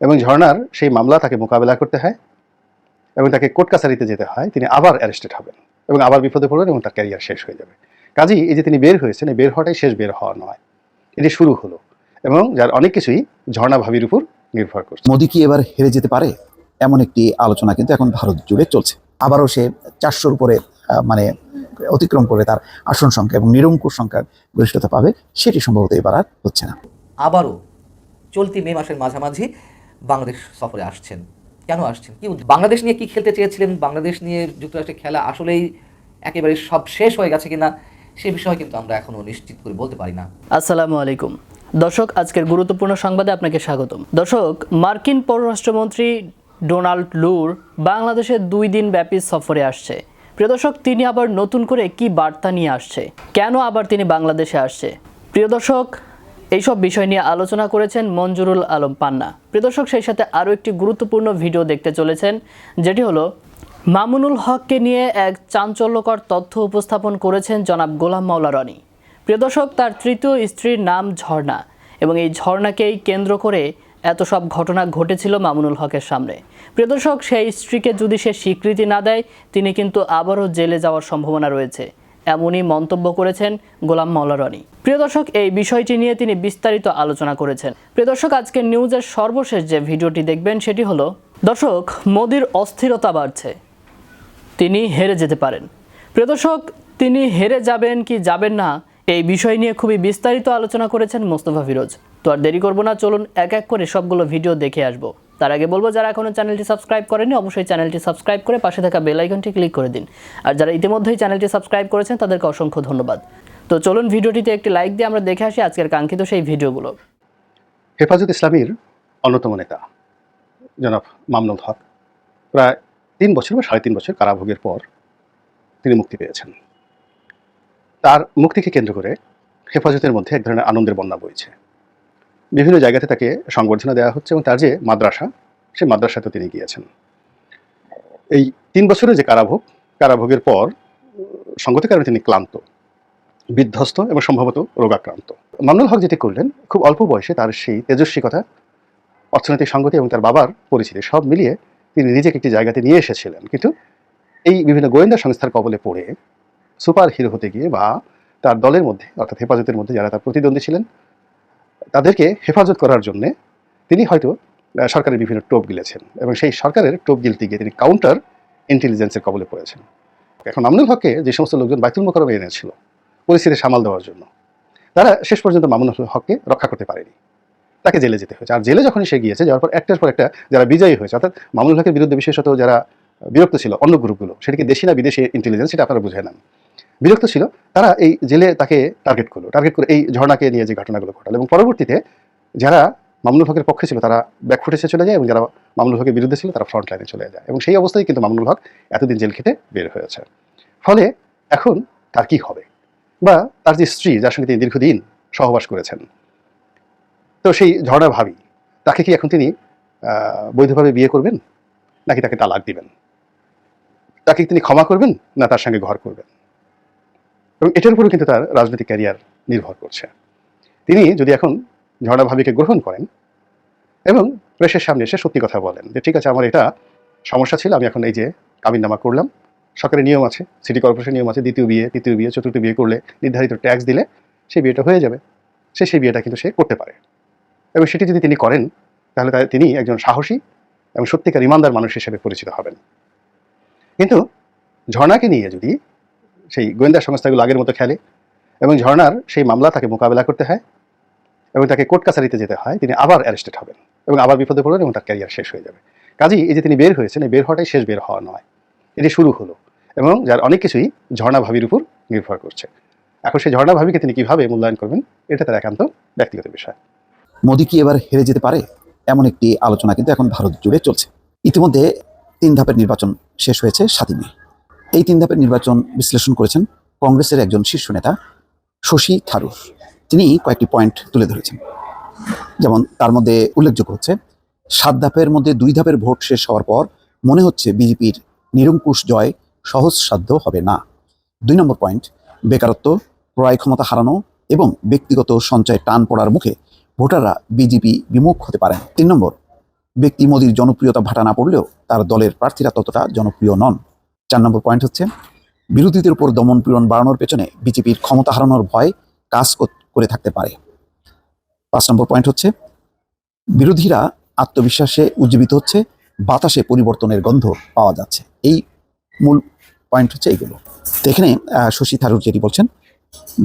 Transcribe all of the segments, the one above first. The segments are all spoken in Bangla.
এবং ঝর্ণার সেই মামলা তাকে মোকাবেলা করতে হয় এবং তাকে কোর্ট কাছারিতে যেতে হয় তিনি আবার অ্যারেস্টেড হবেন এবং আবার বিপদে পড়বেন এবং তার ক্যারিয়ার শেষ হয়ে যাবে। কাজেই এই যে তিনি বের হয়েছেন এই বের হওয়াটাই শেষ বের হওয়া নয়। এটি শুরু হলো এবং যার অনেক কিছুই ঝর্ণা ভাবির উপর নির্ভর করছে। মোদি কি এবার হেরে যেতে পারে? এমন একটি আলোচনা কিন্তু এখন ভারত জুড়ে চলছে। আবারও সে চারশোর উপরে মানে অতিক্রম করে তার আসন সংখ্যা এবং নিরঙ্কুশ সংখ্যার গরিষ্ঠতা পাবে সেটি সম্ভবত এবার আর হচ্ছে না। আবারও চলতি মে মাসের মাঝামাঝি বাংলাদেশ সফরে আসছেন। কেন আসছেন? কি বাংলাদেশ নিয়ে কি খেলতে চেয়েছিলেন? বাংলাদেশ নিয়ে যুক্তরাষ্ট্রের খেলা আসলেই একেবারে সব শেষ হয়ে গেছে কিনা, সে বিষয়ে কিন্তু আমরা এখনও নিশ্চিত করে বলতে পারি না। আসসালামু আলাইকুম। দর্শক, আজকের গুরুত্বপূর্ণ সংবাদে আপনাকে স্বাগতম। দর্শক, মার্কিন পররাষ্ট্রমন্ত্রী ডোনাল্ড লুর বাংলাদেশে দুই দিন ব্যাপী সফরে আসছে। প্রিয় দর্শক, তিনি আবার নতুন করে কি বার্তা নিয়ে আসছে? কেন আবার তিনি বাংলাদেশে আসছে? প্রিয় দর্শক এইসব বিষয় নিয়ে আলোচনা করেছেন মঞ্জুরুল আলম পান্না। প্রিয় দর্শক, সেই সাথে আরও একটি গুরুত্বপূর্ণ ভিডিও দেখতে চলেছেন, যেটি হলো মামুনুল হককে নিয়ে এক চাঞ্চল্যকর তথ্য উপস্থাপন করেছেন জনাব গোলাম মাওলা রনি। প্রিয় দর্শক, তার তৃতীয় স্ত্রীর নাম ঝর্ণা এবং এই ঝর্ণাকেই কেন্দ্র করে এত সব ঘটনা ঘটেছিল মামুনুল হকের সামনে। প্রিয় দর্শক, সেই স্ত্রীকে যদি সে স্বীকৃতি না দেয়, তিনি কিন্তু আবারও জেলে যাওয়ার সম্ভাবনা রয়েছে। এমনই মন্তব্য করেছেন গোলাম মাওলা রনি। প্রিয় দর্শক, এই বিষয়টি নিয়ে তিনি বিস্তারিত আলোচনা করেছেন। প্রিয় দর্শক, আজকের নিউজের সর্বশেষ যে ভিডিওটি দেখবেন, সেটি হলো, দর্শক, মোদির অস্থিরতা বাড়ছে। তিনি হেরে যেতে পারেন। প্রিয় দর্শক, তিনি হেরে যাবেন কি যাবেন না, এই বিষয় নিয়ে খুবই বিস্তারিত আলোচনা করেছেন মোস্তফা ফিরোজ। তো আর দেরি করব না, চলুন এক এক করে সবগুলো ভিডিও দেখে আসব। তার আগে বলব, যারা এখনও চ্যানেলটি সাবস্ক্রাইব করেনি অবশ্যই চ্যানেলটি সাবস্ক্রাইব করে পাশে থাকা বেল আইকনটি ক্লিক করে দিন। আর যারা ইতিমধ্যেই চ্যানেলটি সাবস্ক্রাইব করেছেন, তাদেরকে অসংখ্য ধন্যবাদ। তো চলুন ভিডিওটিতে একটি লাইক দিয়ে আমরা দেখে আসি আজকের কাঙ্ক্ষিত সেই ভিডিওগুলো। হেফাজত ইসলামীর অন্যতম নেতা, জনাব মামনুল হক, প্রায় তিন বছর বা সাড়ে তিন বছর কারাভোগের পর তিনি মুক্তি পেয়েছেন। তার মুক্তিকে কেন্দ্র করে হেফাজতের মধ্যে এক ধরনের আনন্দের বন্যা বইছে। বিভিন্ন জায়গাতে তাকে সংবর্ধনা দেওয়া হচ্ছে এবং তার যে মাদ্রাসা, সেই মাদ্রাসাতেও তিনি গিয়েছেন। এই তিন বছরের যে কারাভোগ, কারাভোগের পর সঙ্গত কারণে তিনি ক্লান্ত, বিধ্বস্ত এবং সম্ভবত রোগাক্রান্ত। মামনুল হক যেটি করলেন, খুব অল্প বয়সে তার সেই তেজস্বিকতা, অর্থনৈতিক সঙ্গতি এবং তার বাবার পরিচিতি সব মিলিয়ে তিনি নিজেকে একটি জায়গাতে নিয়ে এসেছিলেন। কিন্তু এই বিভিন্ন গোয়েন্দা সংস্থার কবলে পড়ে সুপার হিরো হতে গিয়ে বা তার দলের মধ্যে, অর্থাৎ হেফাজতের মধ্যে যারা তার প্রতিদ্বন্দ্বী ছিলেন তাদেরকে হেফাজত করার জন্য তিনি হয়তো সরকারের বিভিন্ন টোপ গিলেছেন এবং সেই সরকারের টোপ গিলতে গিয়ে তিনি কাউন্টার ইন্টেলিজেন্সের কবলে পড়েছেন। এখন মামুনুল হককে যে সমস্ত লোকজন বাইতুল মোকারমে এনেছিল পরিস্থিতি সামাল দেওয়ার জন্য, তারা শেষ পর্যন্ত মামুনুল হককে রক্ষা করতে পারেনি। তাকে জেলে যেতে হয়েছে। আর জেলে যখন সে গিয়েছে, যাওয়ার পর একটার পর একটা যারা বিজয়ী হয়েছে, অর্থাৎ মামুনুল হকের বিরুদ্ধে বিশেষত যারা বিরক্ত ছিল অন্য গ্রুপগুলো সেটা কি দেশি না বিদেশি ইন্টেলিজেন্স সেটা আপনারা বুঝে নেন। বিরক্ত ছিল। তারা এই জেলে তাকে টার্গেট করল। টার্গেট করে এই ঝর্ণাকে নিয়ে যে ঘটনাগুলো ঘটালো। এবং পরবর্তীতে যারা মামুনুল হকের পক্ষে ছিল, তারা ব্যাকফুটেসে চলে যায় এবং যারা মামুনুল হকের বিরুদ্ধে ছিল, তারা ফ্রন্ট লাইনে চলে যায়। এবং সেই অবস্থায় কিন্তু মামুনুল হক এতদিন জেল খেটে বের হয়েছে। ফলে এখন তার কি হবে? বা তার যে স্ত্রী, যার সঙ্গে তিনি দীর্ঘদিন সহবাস করেছেন। তো সেই ঝর্ণা ভাবি, তাকে কি এখন তিনি বৈধভাবে বিয়ে করবেন? নাকি তাকে তালাক দিবেন? তাকে তিনি ক্ষমা করবেন? না তার সঙ্গে ঘর করবেন? এবং এটার উপরেও কিন্তু তার রাজনৈতিক ক্যারিয়ার নির্ভর করছে। তিনি যদি এখন ঝর্ণা ভাবিকে গ্রহণ করেন এবং প্রেসের সামনে এসে সত্যি কথা বলেন যে, ঠিক আছে, আমার এটা সমস্যা ছিল, আমি এখন এই যে কাবিননামা করলাম, সরকারের নিয়ম আছে, সিটি কর্পোরেশন নিয়ম আছে, দ্বিতীয় বিয়ে, তৃতীয় বিয়ে, চতুর্থ বিয়ে করলে নির্ধারিত ট্যাক্স দিলে সেই বিয়েটা হয়ে যাবে। সে সেই বিয়েটা কিন্তু সে করতে পারে। এবং সেটি যদি তিনি করেন, তাহলে তিনি একজন সাহসী এবং সত্যিকার ইমানদার মানুষ হিসেবে পরিচিত হবেন। কিন্তু ঝর্ণাকে নিয়ে যদি সেই গোয়েন্দা সংস্থাগুলো আগের মতো খেলে এবং ঝর্ণার সেই মামলা তাকে মোকাবেলা করতে হয় এবং তাকে কোর্ট কাছারিতে যেতে হয়, তিনি আবার অ্যারেস্টেড হবেন এবং আবার বিপদে পড়বেন এবং তার ক্যারিয়ার শেষ হয়ে যাবে। কাজেই এই যে তিনি বের হয়েছেন, এই বের হওয়াটাই শেষ বের হওয়া নয়। এটি শুরু হলো এবং যার অনেক কিছুই ঝর্ণা ভাবির উপর নির্ভর করছে। এখন সেই ঝর্ণা ভাবিকে তিনি কীভাবে মূল্যায়ন করবেন, এটা তার একান্ত ব্যক্তিগত বিষয়। মোদি কি এবার হেরে যেতে পারে? এমন একটি আলোচনা কিন্তু এখন ভারত জুড়ে চলছে। ইতিমধ্যে তিন ধাপের নির্বাচন শেষ হয়েছে সাতই মে। এই তিন ধাপের নির্বাচন বিশ্লেষণ করেছেন কংগ্রেসের একজন শীর্ষ নেতা শশী থারুর। তিনি কয়েকটি পয়েন্ট তুলে ধরেছেন। যেমন তার মধ্যে উল্লেখযোগ্য হচ্ছে, সাত ধাপের মধ্যে দুই ধাপের ভোট শেষ হওয়ার পর মনে হচ্ছে বিজেপির নিরঙ্কুশ জয় সহজসাধ্য হবে না। দুই নম্বর পয়েন্ট, বেকারত্ব, ক্রয় ক্ষমতা হারানো এবং ব্যক্তিগত সঞ্চয় টান পড়ার মুখে ভোটাররা বিজেপি বিমুখ হতে পারেন। তিন নম্বর, ব্যক্তি মোদীর জনপ্রিয়তা ভাটা না পড়লেও তার দলের প্রার্থীরা ততটা জনপ্রিয় নন। চার নম্বর পয়েন্ট হচ্ছে, বিরোধীদের উপর দমন পীড়ন বাড়ানোর পেছনে বিজেপির ক্ষমতা হারানোর ভয় কাজ করে থাকতে পারে। পাঁচ নম্বর পয়েন্ট হচ্ছে, বিরোধীরা আত্মবিশ্বাসে উজ্জীবিত হচ্ছে, বাতাসে পরিবর্তনের গন্ধ পাওয়া যাচ্ছে। এই মূল পয়েন্ট হচ্ছে এইগুলো। তো এখানে শশী থারুর যেটি বলছেন,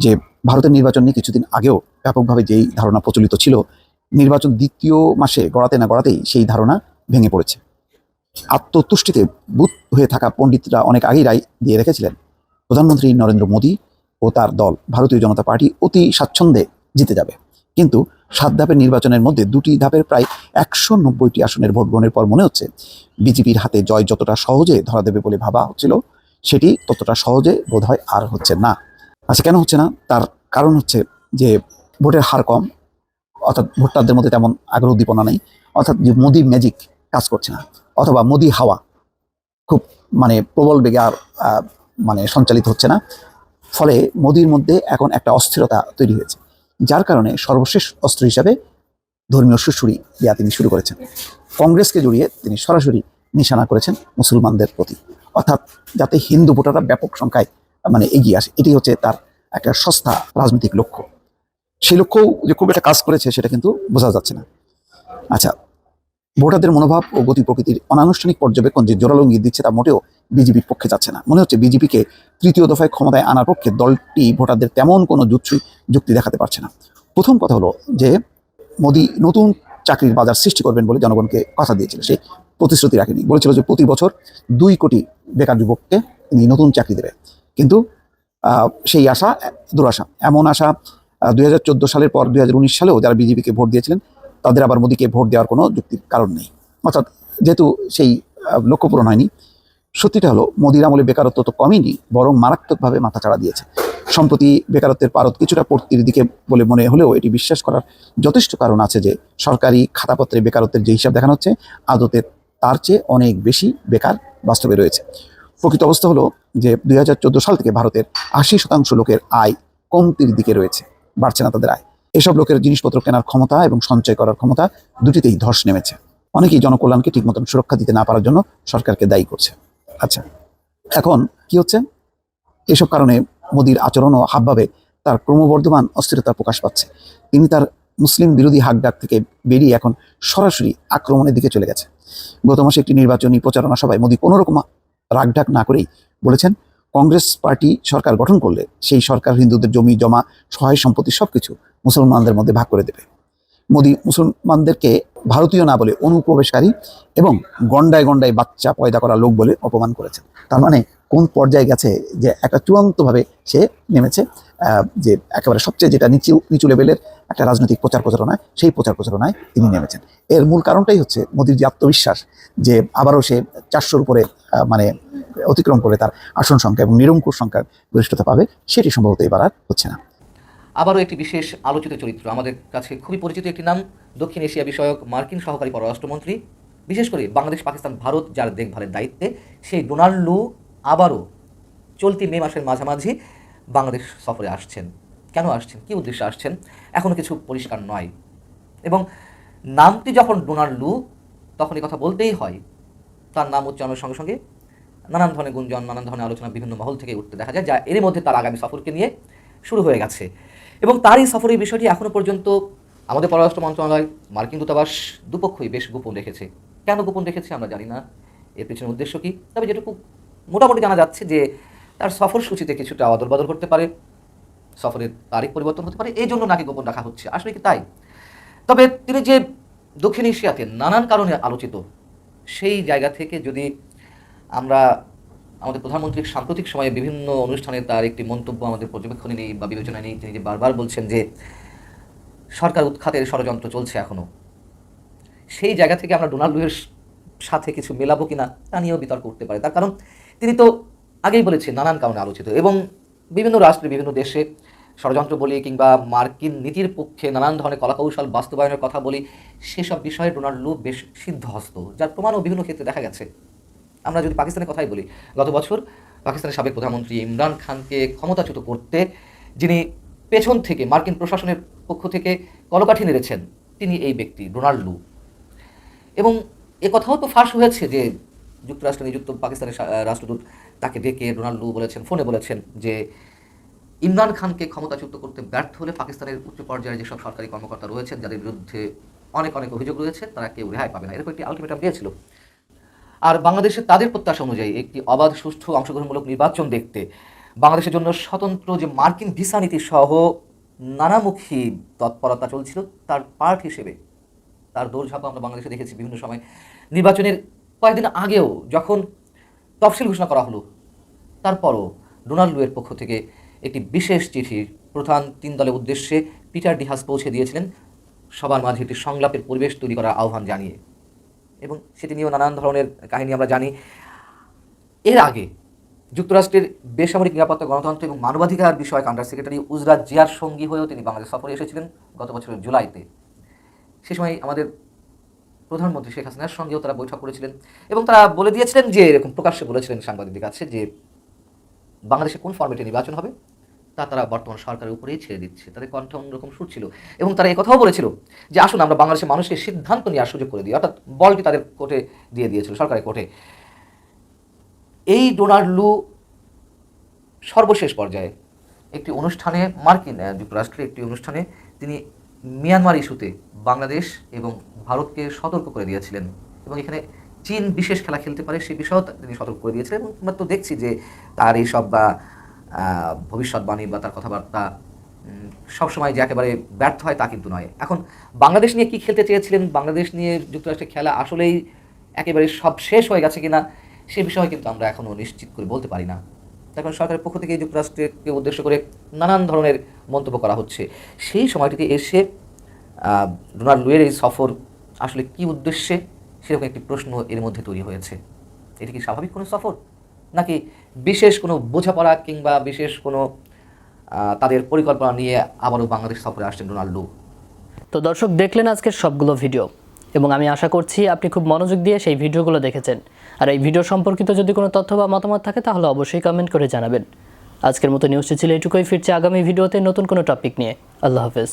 যে ভারতের নির্বাচন নিয়ে কিছুদিন আগেও ব্যাপকভাবে যেই ধারণা প্রচলিত ছিল, নির্বাচন দ্বিতীয় মাসে গড়াতে না গড়াতেই সেই ধারণা ভেঙে পড়েছে। আত্মতুষ্টিতে বুত হয়ে থাকা পণ্ডিতরা অনেক আগেই রায় দিয়ে রেখেছিলেন। প্রধানমন্ত্রী নরেন্দ্র মোদী ও তার দল ভারতীয় জনতা পার্টি অতি স্বাচ্ছন্দ্যে জিতে যাবে। কিন্তু সাত ধাপের নির্বাচনের মধ্যে দুটি ধাপের প্রায় একশো নব্বইটি আসনের ভোট গ্রহণের পর মনে হচ্ছে, বিজেপির হাতে জয় যতটা সহজে ধরা দেবে বলে ভাবা হচ্ছিল, সেটি ততটা সহজে বোধ হয় আর হচ্ছে না। আচ্ছা কেন হচ্ছে না? তার কারণ হচ্ছে যে ভোটের হার কম, অর্থাৎ ভোটারদের মধ্যে তেমন আগ্রহ উদ্দীপনা নেই, অর্থাৎ যে মোদি ম্যাজিক কাজ করছে না। অথবা মোদি হাওয়া খুব মানে প্রবল বেগে আর মানে সঞ্চালিত হচ্ছে না। ফলে মোদির মধ্যে এখন একটা অস্থিরতা তৈরি হয়েছে, যার কারণে সর্বশেষ অস্ত্র হিসাবে ধর্মীয় সুশুরি দেওয়া তিনি শুরু করেছেন। কংগ্রেসকে জড়িয়ে তিনি সরাসরি নিশানা করেছেন মুসলমানদের প্রতি। অর্থাৎ যাতে হিন্দু ভোটাররা ব্যাপক সংখ্যায় মানে এগিয়ে আসে এটি হচ্ছে তার একটা সস্তা রাজনৈতিক লক্ষ্য। সেই লক্ষ্যও যে খুব একটা কাজ করেছে, সেটা কিন্তু বোঝা যাচ্ছে না। আচ্ছা ভোটারদের মনোভাব ও গতি প্রকৃতির অনানুষ্ঠানিক পর্যবেক্ষণ যে জোরালো ইঙ্গিত দিচ্ছে তা মোটেও বিজেপির পক্ষে যাচ্ছে না। মনে হচ্ছে বিজেপিকে তৃতীয় দফায় ক্ষমতায় আনার পক্ষে দলটি ভোটারদের তেমন কোনো যুক্তি যুক্তি দেখাতে পারছে না। প্রথম কথা হলো যে, মোদী নতুন চাকরির বাজার সৃষ্টি করবেন বলে জনগণকে কথা দিয়েছিল। সেই প্রতিশ্রুতি রাখেনি। বলেছিল যে প্রতি বছর দুই কোটি বেকার যুবককে তিনি নতুন চাকরি দেবে কিন্তু সেই আশা, দুরাশা। এমন আশা দুই হাজার চোদ্দ সালের পর দু হাজার উনিশ সালেও যারা বিজেপিকে ভোট দিয়েছিলেন তাদের আবার মোদীকে ভোট দেওয়ার কোনো যুক্তির কারণ নেই। অর্থাৎ যেহেতু সেই লক্ষ্য পূরণ হয়নি, সত্যিটা হলো মোদির আমলে বেকারত্ব তো কমেনি, বরং মারাত্মকভাবে মাথাচাড়া দিয়েছে। সম্প্রতি বেকারত্বের পারদ কিছুটা পড়তির দিকে বলে মনে হলেও এটি বিশ্বাস করার যথেষ্ট কারণ আছে যে সরকারি খাতাপত্রে বেকারত্বের যে হিসাব দেখানো হচ্ছে, আদতে তার চেয়ে অনেক বেশি বেকার বাস্তবে রয়েছে। প্রকৃত অবস্থা হলো যে দুই হাজার চোদ্দ সাল থেকে ভারতের আশি শতাংশ লোকের আয় কমতির দিকে রয়েছে, বাড়ছে না তাদের আয়। এসব লোকের জিনিসপত্র কেনার ক্ষমতা এবং সঞ্চয় করার ক্ষমতা দুটিতেই ধস নেমেছে। অনেকেই জনকল্যাণকে ঠিক মতন সুরক্ষা দিতে না পারার জন্য সরকারকে দায়ী করছে। আচ্ছা এখন কি হচ্ছে? এসব কারণে মোদির আচরণ ও হাবভাবে তার ক্রমবর্ধমান অস্থিরতা প্রকাশ পাচ্ছে। তিনি তার মুসলিম বিরোধী হাকডাক থেকে বেরিয়ে এখন সরাসরি আক্রমণের দিকে চলে গেছে। গত মাসে একটি নির্বাচনী প্রচারণা সভায় মোদী কোনো রকম রাগঢাক না করেই বলেছেন, কংগ্রেস পার্টি সরকার গঠন করলে সেই সরকার, হিন্দুদের জমি, জমা, সহায় সম্পত্তি সবকিছু মুসলমানদের মধ্যে ভাগ করে দেবে। মোদী মুসলমানদেরকে ভারতীয় না বলে অনুপ্রবেশকারী এবং গন্ডায় গন্ডায় বাচ্চা পয়দা করা লোক বলে অপমান করেছেন। তার মানে কোন পর্যায়ে গেছে যে একটা চূড়ান্তভাবে সে নেমেছে যে একেবারে সবচেয়ে যেটা নিচু নিচু লেভেলের একটা রাজনৈতিক প্রচার প্রচারণায়, সেই প্রচার প্রচারণায় তিনি নেমেছেন। এর মূল কারণটাই হচ্ছে মোদির যে আত্মবিশ্বাস, যে আবারও সে চারশোর উপরে মানে অতিক্রম করে তার আসন সংখ্যা এবং নিরঙ্কুশ সংখ্যার গরিষ্ঠতা পাবে, সেটি সম্ভবত এবার আর হচ্ছে না। আবারও একটি বিশেষ আলোচিত চরিত্র। আমাদের কাছে খুবই পরিচিত একটি নাম, দক্ষিণ এশিয়া বিষয়ক মার্কিন সহকারী পররাষ্ট্রমন্ত্রী। বিশেষ করে বাংলাদেশ, পাকিস্তান, ভারত, যার দেখভালের দায়িত্বে সেই ডোনাল্ড লু আবারও চলতি মে মাসের মাঝামাঝি বাংলাদেশ সফরে আসছেন। কেন আসছেন? কী উদ্দেশ্যে আসছেন? এখনও কিছু পরিষ্কার নয়। এবং নামটি যখন ডোনাল্ড লু, তখন এই কথা বলতেই হয়। তার নাম উচ্চারণের সঙ্গে সঙ্গে নানান ধরনের গুঞ্জন, নানান ধরনের আলোচনা বিভিন্ন মহল থেকে উঠতে দেখা যায়, যা এর মধ্যে তার আগামী সফরকে নিয়ে শুরু হয়ে গেছে। এবং তারই সফরের বিষয়টি এখনও পর্যন্ত আমাদের পররাষ্ট্র মন্ত্রণালয়, মার্কিন দূতাবাস দুপক্ষই বেশ গোপন রেখেছে। কেন গোপন রেখেছে আমরা জানি না। এর পেছনের উদ্দেশ্য কী? তবে যেটুকু মোটামুটি জানা যাচ্ছে যে তার সফর সূচিতে কিছুটা অদল বদল করতে পারে, সফরের তারিখ পরিবর্তন হতে পারে, এই জন্য নাকি গোপন রাখা হচ্ছে। আসলে কি তাই? তবে তিনি যে দক্ষিণ এশিয়াতে নানান কারণে আলোচিত, সেই জায়গা থেকে যদি আমরা আমাদের প্রধানমন্ত্রীর সাম্প্রতিক সময়ে বিভিন্ন অনুষ্ঠানে তার একটি মন্তব্য আমাদের পর্যবেক্ষণে নেই বা বিবেচনায় নেই। তিনি যে বারবার বলছেন যে সরকার উৎখাতের ষড়যন্ত্র চলছে এখনও সেই জায়গা থেকে আমরা ডোনাল্ড লুয়ের সাথে কিছু মেলাবো কিনা তা নিয়েও বিতর্ক উঠতে পারে। তার কারণ তিনি তো আগেই বলেছেন নানান কারণে আলোচিত এবং বিভিন্ন রাষ্ট্রে বিভিন্ন দেশে ষড়যন্ত্র বলি কিংবা মার্কিন নীতির পক্ষে নানান ধরনের কলাকৌশল বাস্তবায়নের কথা বলি, সেসব বিষয়ে ডোনাল্ড লু বেশ সিদ্ধহস্ত, যার প্রমাণও বিভিন্ন ক্ষেত্রে দেখা গেছে। আমরা যদি পাকিস্তানের কথাই বলি, গত বছর পাকিস্তানের সাবেক প্রধানমন্ত্রী ইমরান খানকে ক্ষমতাচ্যুত করতে, যিনি পেছন থেকে মার্কিন প্রশাসনের পক্ষ থেকে কলকাঠি নেড়েছেন, তিনি এই ব্যক্তি, ডোনাল্ড লু। এবং এ কথাও তো ফাঁস হয়েছে যে যুক্তরাষ্ট্রে, নিযুক্ত পাকিস্তানের রাষ্ট্রদূত তাকে ডেকে ডোনাল্ডু বলেছেন, ফোনে বলেছেন যে ইমরান খানকে ক্ষমতাচ্যুত করতে ব্যর্থ হলে পাকিস্তানের উচ্চ পর্যায়ে যেসব সরকারি কর্মকর্তা রয়েছেন, যাদের বিরুদ্ধে অনেক অনেক অভিযোগ রয়েছে, তারা কেউ রেহাই পাবে না। এরকম একটি আলটিমেটাম দিয়েছিল। আর বাংলাদেশে তাদের প্রত্যাশা অনুযায়ী একটি অবাধ, সুষ্ঠু, অংশগ্রহণমূলক নির্বাচন দেখতে বাংলাদেশের জন্য স্বতন্ত্র যে মার্কিন ভিসা নীতি সহ নানামুখী তৎপরতা চলছিল, তার পার্ট হিসেবে তার দৌড়ঝাঁপা আমরা বাংলাদেশে দেখেছি বিভিন্ন সময়। নির্বাচনের কয়েকদিন আগেও যখন তফসিল ঘোষণা করা হলো, তারপরও ডোনাল্ড লুয়ের পক্ষ থেকে একটি বিশেষ চিঠি প্রধান তিন দলের উদ্দেশ্যে পিটার ডিহাস পৌঁছে দিয়েছিলেন। সবার মাঝে একটি সংলাপের পরিবেশ তৈরি করার আহ্বান জানিয়ে এবং সেটি নিয়েও নানান ধরনের কাহিনী আমরা জানি। এর আগে যুক্তরাষ্ট্রের বেসামরিক নিরাপত্তা, গণতন্ত্র এবং মানবাধিকার বিষয়ক আন্ডার সেক্রেটারি উজরা জিয়ার সঙ্গী হয়েও তিনি বাংলাদেশ সফরে এসেছিলেন গত বছরের জুলাইতে। সে সময় আমাদের প্রধানমন্ত্রী শেখ হাসিনার সঙ্গেও তারা বৈঠক করেছিলেন এবং তারা বলে দিয়েছিলেন যে, এরকম প্রকাশ্যে বলেছিলেন সাংবাদিকদের কাছে যে, বাংলাদেশে কোন ফর্মেটে নির্বাচন হবে? তা তারা বর্তমান সরকারের উপরেই ছেড়ে দিচ্ছে। তাদের কণ্ঠ অন্যরকম সুর ছিল এবং তারা কথাও বলেছিল যে, আসুন আমরা বাংলাদেশের মানুষকে সিদ্ধান্ত নেওয়ার সুযোগ করে দিই। অর্থাৎ বলটি তাদের কোর্টে দিয়ে দিয়েছিল, সরকারের কোর্টে। এই ডোনাল্ড লু সর্বশেষ পর্যায়ে একটি অনুষ্ঠানে, মার্কিন যুক্তরাষ্ট্রের একটি অনুষ্ঠানে তিনি মিয়ানমার ইস্যুতে বাংলাদেশ এবং ভারতকে সতর্ক করে দিয়েছিলেন এবং এখানে চীন বিশেষ খেলা খেলতে পারে সে বিষয়েও তিনি সতর্ক করে দিয়েছিলেন এবং তো দেখছি যে তার এইসব, বা ভবিষ্যৎবাণী বা তার কথাবার্তা সবসময় যে একেবারে ব্যর্থ হয় তা কিন্তু নয়। এখন বাংলাদেশ নিয়ে কি খেলতে চেয়েছিলেন? বাংলাদেশ নিয়ে যুক্তরাষ্ট্রের খেলা আসলেই একেবারে সব শেষ হয়ে গেছে কিনা, সে বিষয়ে কিন্তু আমরা এখনও নিশ্চিত করে বলতে পারি না। তারপর সরকারের পক্ষ থেকে যুক্তরাষ্ট্রকে উদ্দেশ্য করে নানান ধরনের মন্তব্য করা হচ্ছে। সেই সময়টিতে এসে ডোনাল্ড লুয়ের এই সফর আসলে কি উদ্দেশ্যে, সেরকম একটি প্রশ্ন এর মধ্যে তৈরি হয়েছে। এটি কি স্বাভাবিক কোনো সফর? নাকি বিশেষ কোনো বোঝাপড়া কিংবা বিশেষ কোনো তাদের পরিকল্পনা নিয়ে আবারও বাংলাদেশ সফরে আসছেন ডোনাল্ড তো দর্শক, দেখলেন আজকের সবগুলো ভিডিও এবং আমি আশা করছি আপনি খুব মনোযোগ দিয়ে সেই ভিডিওগুলো দেখেছেন। আর এই ভিডিও সম্পর্কিত যদি কোনো তথ্য বা মতামত থাকে, তাহলে অবশ্যই কমেন্ট করে জানাবেন। আজকের মতো নিউজটি ছিল এটুকুই, ফিরছে আগামী ভিডিওতে নতুন কোনো টপিক নিয়ে। আল্লাহ হাফেজ।